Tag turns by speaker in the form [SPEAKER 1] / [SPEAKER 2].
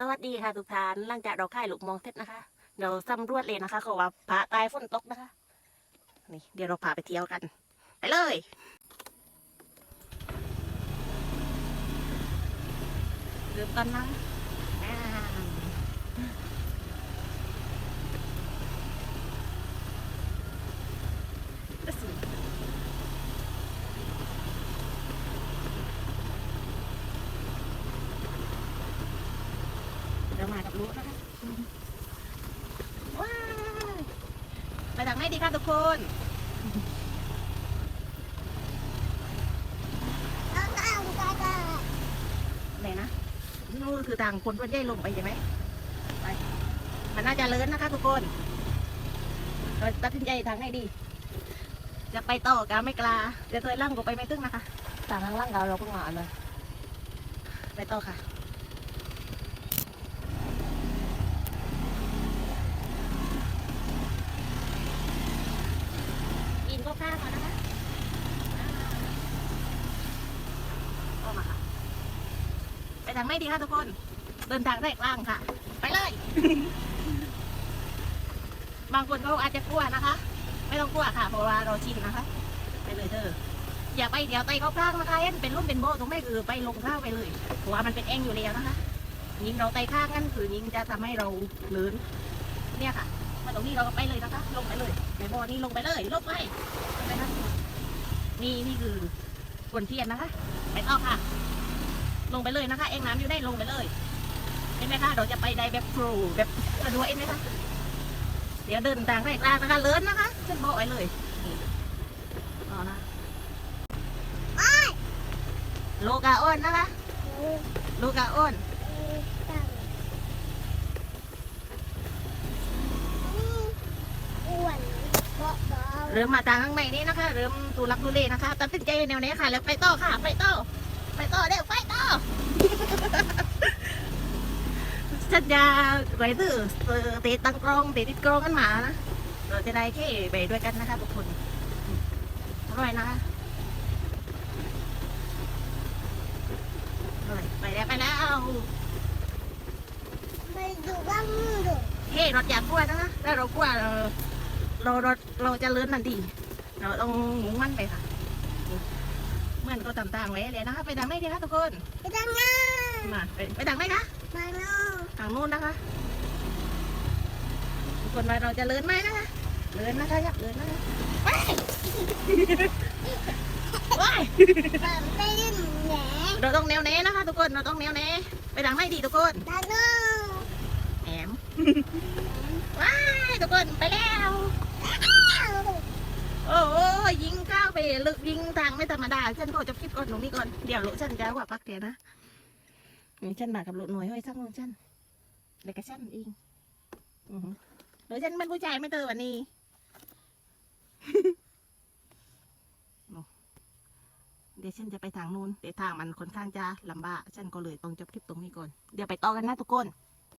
[SPEAKER 1] สวัสดีค่ะทุกท่านหลังจากเราค่ายลูกมองเสร็จนะคะ เดี๋ยวสำรวจเลยนะคะเขาว่าพระตายฝนตกนะคะ นี่เดี๋ยวเราพาไปเที่ยวกัน ไปเลยเริ่มต้นนะอ่าเรา มากับลูกนะคะว้าวไปทางไหนดีคะทุกคนไหนนะนู่นคือทางคนวัดใหญ่ลงไปใช่ไหมไปมันน่าจะเลินนะคะทุกคนเราตัดสินใจทางไหนดี จะไปต่อกันไม่กล้าจะเคยล่างก็ไปไม่ตึ้งนะคะ
[SPEAKER 2] ทางข้างล่างเราเราเพิ่งมาเลย
[SPEAKER 1] ไปต่อค่ะ นก็ข้างมานะคะเอามาค่ะ ไปทางไหนดีคะทุกคน เดินทางได้กลางค่ะ ไปเลย บางคนก็อาจจะกลัวนะคะ ไม่ต้องกลัวค่ะเพราะว่าเราชินนะคะ ไปเลยเธออย่าไปเดี๋ยวไตเขาพลางนะคะเอ็นเป็นรุ่มเป็นโบตรงไม่คือไปลงข้าวไปเลยเพราะว่ามันเป็นแอ่งอยู่แล้วนะคะ ยิงเราไตข้างนั่นคือยิงจะทำให้เราลื่นเนี่ยค่ะ มาตรงนี้เราก็ไปเลยนะคะลงไปเลยในบ่อนี้ลงไปเลยลงไปลงไปนะนี่นี่คือขวนเทียนนะคะ ไปต่อค่ะ ลงไปเลยนะคะ เองน้ำอยู่ได้ลงไปเลยเห็นไหมคะเราจะไปได้แบบโปรแบบกระดูเห็นไหมคะเดี๋ยวเดินทางแรกลางนะคะเลินนะคะขึ้นบ่อไว้เลยนี่ต่อนะโลกาอ้นนะคะ โลกาอ้น เริ่มมาทางข้างในนี้นะคะ เริ่มตูรักตูเลนะคะตัดสินใจแนวนี้ค่ะ แล้วไปต่อค่ะ ไปต่อไปต่อเดี๋ยวไปต่อฉันจะไว้ตื้อเออเตะตังกรองเตะติดกรองกันมานะเราจะได้แค่ไปด้วยกันนะคะทุกคนอร่อยนะคะอร่อยไปแล้วไปแล้วเฮ้รถอยากกลัวนะคะถ้าเรากลัว เราเราเราเราจะเลื่อนทันทีเราต้องมุ่งมั่นไปค่ะเหมือนก็ต่างๆไว้เลยนะคะ ไปทางไหนดีคะทุกคนมาไปไปทางไหนคะทางนู้นนะคะทุกคนว่าเราจะเลื่อนไหมนะคะเลื่อนนะคะอยากเลื่อนนะคะไปไปเราต้องแนวแน่นะคะ ทุกคนเราต้องแนวแน่ไปทางไหนดีทุกคนแหมว้ายทุกคนไปแล้ว โอ้โหยิงก้าวไป ลึกยิงทางไม่ธรรมดาฉันก็จะคิดก่อนตรงนี้ก่อนเดี๋ยวลูกฉันจะว่าพักเดียวนะนี่ฉันมากับลูกหน่วยห้อยซักของฉันเลยกับฉันเองอือหือเดี๋ยวฉันเป็นผู้ชายไม่เตอวันนี้เดี๋ยวฉันจะไปทางนู้นแต่ทางมันค่อนข้างจะลำบากฉันก็เลยต้องจบคลิปตรงนี้ก่อน เดี๋ยวไปต่อกันนะทุกคน